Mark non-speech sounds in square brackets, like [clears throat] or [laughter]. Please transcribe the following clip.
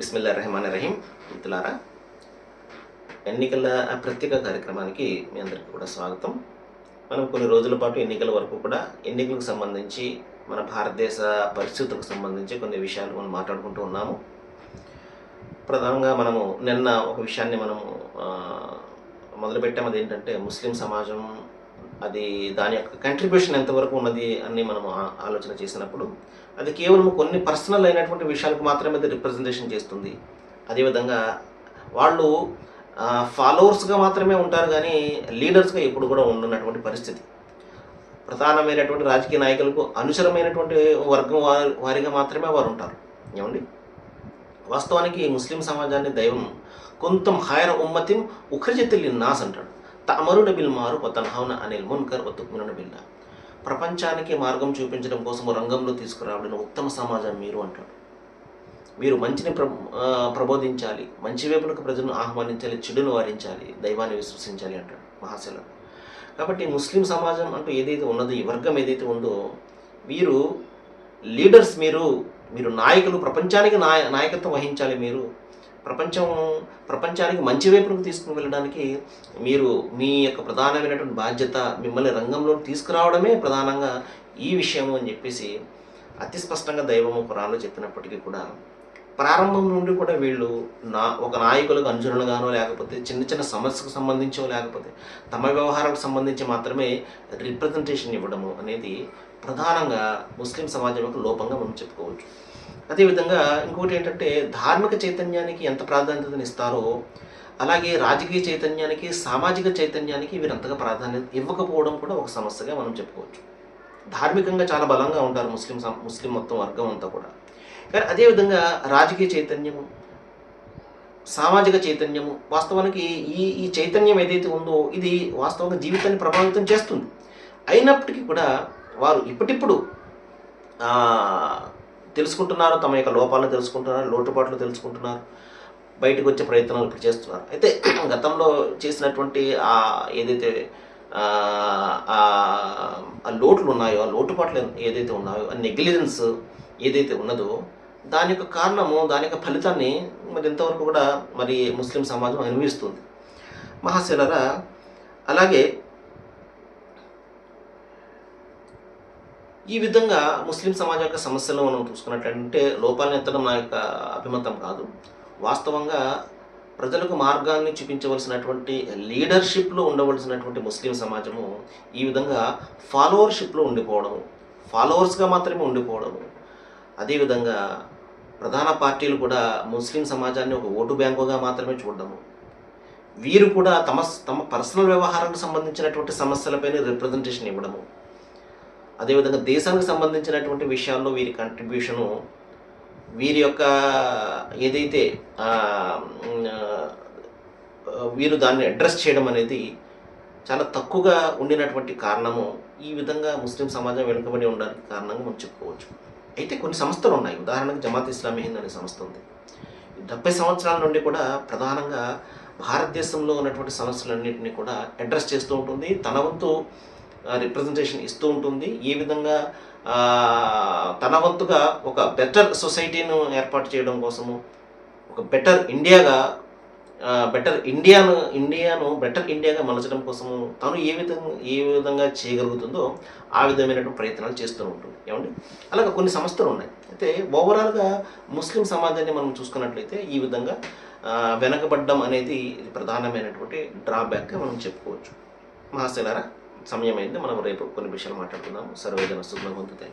బిస్మిల్లా రెహమాన్ రహీం మిత్రులారా ఎన్నికల ప్రత్యేక కార్యక్రమానికి మీ అందరికీ కూడా స్వాగతం. మనం కొన్ని రోజుల పాటు ఎన్నికల వరకు కూడా ఎన్నికలకు సంబంధించి మన భారతదేశ పరిస్థితులకు సంబంధించి కొన్ని విషయాలు మనం మాట్లాడుకుంటూ ఉన్నాము. ప్రధానంగా మనము నిన్న ఒక విషయాన్ని మనము మొదలుపెట్టాము అది ఏంటంటే ముస్లిం సమాజం అది దాని యొక్క కంట్రిబ్యూషన్ ఎంతవరకు ఉన్నది అని మనం ఆలోచన చేసినప్పుడు అది కేవలం కొన్ని పర్సనల్ అయినటువంటి విషయాలకు మాత్రమే అది రిప్రజెంటేషన్ చేస్తుంది. అదేవిధంగా వాళ్ళు ఫాలోవర్స్గా మాత్రమే ఉంటారు కానీ లీడర్స్గా ఎప్పుడు కూడా ఉండనటువంటి పరిస్థితి. ప్రధానమైనటువంటి రాజకీయ నాయకులకు అనుసరమైనటువంటి వర్గం వారి వారిగా మాత్రమే వారు ఉంటారు. ఏమండి? వాస్తవానికి ముస్లిం సమాజాన్ని దైవం కొంత హైర ఉమ్మతిం ఉఖర్జతిల్ నాస్ అంటాడు. తమరుడ బిల్ మారు తన్హౌన అనిల్ మున్కర్ ఒత్తుకుమిన బిల్లా ప్రపంచానికి మార్గం చూపించడం కోసం రంగంలో తీసుకురావడిన ఉత్తమ సమాజం మీరు అంటాడు. మీరు మంచిని ప్ర ప్రబోధించాలి మంచి వైపులకు ప్రజలను ఆహ్వానించాలి చెడును వారించాలి దైవాన్ని విశ్వసించాలి అంటాడు మహాశిల. కాబట్టి ముస్లిం సమాజం అంటూ ఏదైతే ఉన్నదో ఈ వర్గం ఏదైతే ఉందో వీరు లీడర్స్ మీరు మీరు నాయకులు ప్రపంచానికి నాయ నాయకత్వం వహించాలి మీరు ప్రపంచం ప్రపంచానికి మంచి వైపునకు తీసుకుని వెళ్ళడానికి మీరు మీ యొక్క ప్రధానమైనటువంటి బాధ్యత మిమ్మల్ని రంగంలో తీసుకురావడమే ప్రధానంగా ఈ విషయము అని చెప్పేసి అతి స్పష్టంగా దైవము పురాణంలో చెప్పినప్పటికీ కూడా ప్రారంభం నుండి కూడా వీళ్ళు నా ఒక నాయకులకు అనుచరులుగానో లేకపోతే చిన్న చిన్న సమస్యకు సంబంధించో లేకపోతే తమ వ్యవహారాలకు సంబంధించి మాత్రమే రిప్రజెంటేషన్ ఇవ్వడము అనేది ప్రధానంగా ముస్లిం సమాజం యొక్క లోపంగా మనం చెప్పుకోవచ్చు. అదేవిధంగా ఇంకోటి ఏంటంటే ధార్మిక చైతన్యానికి ఎంత ప్రాధాన్యతను ఇస్తారో అలాగే రాజకీయ చైతన్యానికి సామాజిక చైతన్యానికి వీరు అంతగా ప్రాధాన్యత ఇవ్వకపోవడం కూడా ఒక సమస్యగా మనం చెప్పుకోవచ్చు. ధార్మికంగా చాలా బలంగా ఉంటారు ముస్లిం ముస్లిం మొత్తం వర్గం అంతా కూడా. కానీ అదేవిధంగా రాజకీయ చైతన్యము సామాజిక చైతన్యము వాస్తవానికి ఈ ఈ చైతన్యం ఏదైతే ఉందో ఇది వాస్తవంగా జీవితాన్ని ప్రభావితం చేస్తుంది. అయినప్పటికీ కూడా వారు ఇప్పటిప్పుడు తెలుసుకుంటున్నారు తమ యొక్క లోపాలను తెలుసుకుంటున్నారు లోటుపాట్లు తెలుసుకుంటున్నారు బయటకు వచ్చే ప్రయత్నాలు ఇప్పుడు చేస్తున్నారు. అయితే [clears throat] గతంలో చేసినటువంటి ఆ ఏదైతే ఆ లోట్లు ఉన్నాయో ఆ లోటుపాట్లు ఏదైతే ఉన్నాయో ఆ నెగ్లిజెన్స్ ఏదైతే ఉన్నదో దాని యొక్క కారణము దాని యొక్క ఫలితాన్ని మరి ఇంతవరకు కూడా మరి ముస్లిం సమాజం అనుభవిస్తుంది. మహాశిలరా అలాగే ఈ విధంగా ముస్లిం సమాజం యొక్క సమస్యలు మనం చూసుకున్నట్లయితే లోపాలను ఎత్తడం నా యొక్క అభిమతం కాదు. వాస్తవంగా ప్రజలకు మార్గాన్ని చూపించవలసినటువంటి లీడర్షిప్లో ఉండవలసినటువంటి ముస్లిం సమాజము ఈ విధంగా ఫాలోవర్షిప్లో ఉండిపోవడము ఫాలోవర్స్గా మాత్రమే ఉండిపోవడము. అదేవిధంగా ప్రధాన పార్టీలు కూడా ముస్లిం సమాజాన్ని ఒక ఓటు బ్యాంకుగా మాత్రమే చూడడము. వీరు కూడా తమ తమ పర్సనల్ వ్యవహారాలకు సంబంధించినటువంటి సమస్యలపైన రిప్రజెంటేషన్ ఇవ్వడము. అదేవిధంగా దేశానికి సంబంధించినటువంటి విషయాల్లో వీరి కంట్రిబ్యూషను వీరి యొక్క ఏదైతే వీరు దాన్ని అడ్రస్ చేయడం అనేది చాలా తక్కువగా ఉండినటువంటి కారణము ఈ విధంగా ముస్లిం సమాజం వెనుకబడి ఉండడానికి కారణంగా మనం చెప్పుకోవచ్చు. అయితే కొన్ని సంస్థలు ఉన్నాయి. ఉదాహరణకు జమాత్ ఇస్లామీ హింద్ అనే సంస్థ ఉంది. డెబ్బై సంవత్సరాల నుండి కూడా ప్రధానంగా భారతదేశంలో ఉన్నటువంటి సమస్యలన్నింటినీ కూడా అడ్రస్ చేస్తూ ఉంటుంది. తన వంతు రిప్రజెంటేషన్ ఇస్తూ ఉంటుంది. ఏ విధంగా తన వంతుగా ఒక బెటర్ సొసైటీను ఏర్పాటు చేయడం కోసము ఒక బెటర్ ఇండియాగా బెటర్ ఇండియాను ఇండియాను బెటర్ ఇండియాగా మలచడం కోసము తను ఏ విధంగా ఏ విధంగా చేయగలుగుతుందో ఆ విధమైనటువంటి ప్రయత్నాలు చేస్తూ ఉంటుంది. ఏమండి? అలాగే కొన్ని సంస్థలు ఉన్నాయి. అయితే ఓవరాల్గా ముస్లిం సమాజాన్ని మనం చూసుకున్నట్లయితే ఈ విధంగా వెనకబడ్డం అనేది ప్రధానమైనటువంటి డ్రాబ్యాక్గా మనం చెప్పుకోవచ్చు. మహాశిలారా సమయం అయింది మనం రేపు కొన్ని విషయాలు మాట్లాడుకుందాం. సర్వేదన శుభ్రం పొందుతాయి.